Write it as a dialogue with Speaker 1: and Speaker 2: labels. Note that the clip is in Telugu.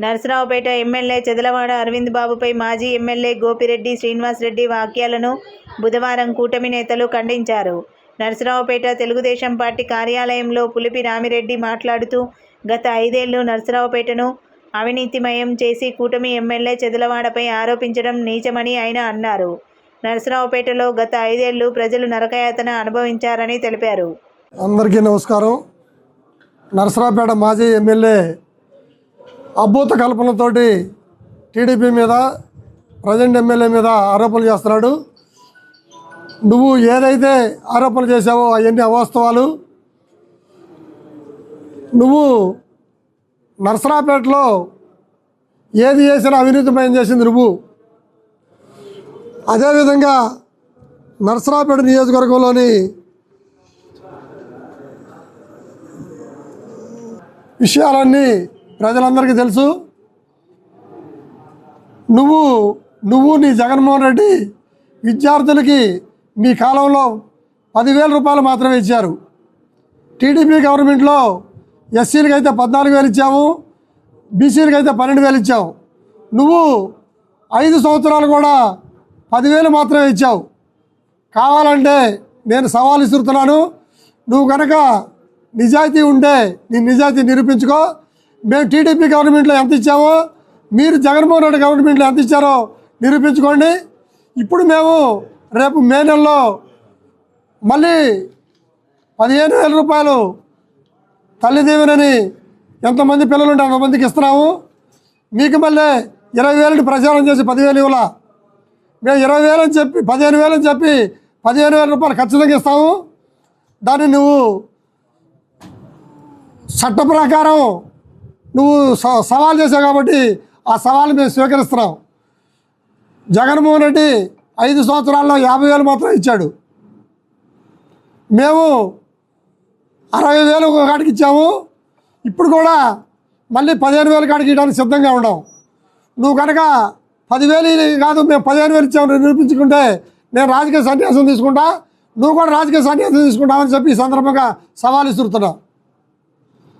Speaker 1: నరసరావుపేట ఎమ్మెల్యే చెదలవాడ అరవింద్ బాబుపై మాజీ ఎమ్మెల్యే గోపిరెడ్డి శ్రీనివాసరెడ్డి వాక్యాలను బుధవారం కూటమి నేతలు ఖండించారు. నరసరావుపేట తెలుగుదేశం పార్టీ కార్యాలయంలో పులిపి రామిరెడ్డి మాట్లాడుతూ గత ఐదేళ్ళు నరసరావుపేటను అవినీతిమయం చేసి కూటమి ఎమ్మెల్యే చెదలవాడపై ఆరోపించడం నీచమని ఆయన అన్నారు. నరసరావుపేటలో గత ఐదేళ్ళు ప్రజలు నరకయాతన అనుభవించారని తెలిపారు.
Speaker 2: అందరికీ నమస్కారం. నరసరావుపేట మాజీ ఎమ్మెల్యే అభూత కల్పనతోటి టీడీపీ మీద ప్రజెంట్ ఎమ్మెల్యే మీద ఆరోపణలు చేస్తున్నాడు. నువ్వు ఏదైతే ఆరోపణలు చేశావో అవన్నీ అవాస్తవాలు. నువ్వు నర్సరాపేటలో ఏది చేసినా అవినీతిమయం చేసింది నువ్వు. అదేవిధంగా నర్సరాపేట నియోజకవర్గంలోని విషయాలన్నీ ప్రజలందరికీ తెలుసు నువ్వు నువ్వు నీ జగన్మోహన్ రెడ్డి విద్యార్థులకి మీ కాలంలో పదివేల రూపాయలు మాత్రమే ఇచ్చారు. టీడీపీ గవర్నమెంట్లో ఎస్సీలకి అయితే పద్నాలుగు వేలు ఇచ్చాము బీసీలకి అయితే పన్నెండు వేలు ఇచ్చావు నువ్వు ఐదు సంవత్సరాలు కూడా పదివేలు మాత్రమే ఇచ్చావు. కావాలంటే నేను సవాల్ ఇస్తున్నాను నువ్వు కనుక నిజాయితీ ఉంటే నీ నిజాయితీ నిరూపించుకో. మేము టీడీపీ గవర్నమెంట్లో ఎంత ఇచ్చామో మీరు జగన్మోహన్ రెడ్డి గవర్నమెంట్లో ఎంత ఇచ్చారో నిరూపించుకోండి. ఇప్పుడు మేము రేపు మే నెలలో మళ్ళీ పదిహేను వేల రూపాయలు తల్లి దీవెనని ఎంతమంది పిల్లలు ఉంటే అంతమందికి ఇస్తున్నాము. మీకు మళ్ళీ ఇరవై వేలని ప్రచారం చేసి పదివేలు ఇవ్వాల? మేము ఇరవై వేలని చెప్పి పదిహేను వేలని చెప్పి పదిహేను వేల రూపాయలు ఖచ్చితంగా ఇస్తాము. దాన్ని నువ్వు చట్ట ప్రకారం నువ్వు స- సవాల్ చేసావు కాబట్టి ఆ సవాల్ మేము స్వీకరిస్తున్నాం. జగన్మోహన్ రెడ్డి ఐదు సంవత్సరాల్లో యాభై వేలు మాత్రం ఇచ్చాడు. మేము అరవై వేలు ఒక కాడికి ఇచ్చాము. ఇప్పుడు కూడా మళ్ళీ పదిహేను వేలు కాడికి ఇవ్వడానికి సిద్ధంగా ఉన్నాం. నువ్వు కనుక పదివేలు కాదు మేము పదిహేను వేలు ఇచ్చాము నిరూపించుకుంటే నేను రాజకీయ సన్యాసం తీసుకుంటా. నువ్వు కూడా రాజకీయ సన్యాసం తీసుకుంటావని చెప్పి ఈ సందర్భంగా సవాల్ ఇస్తున్నా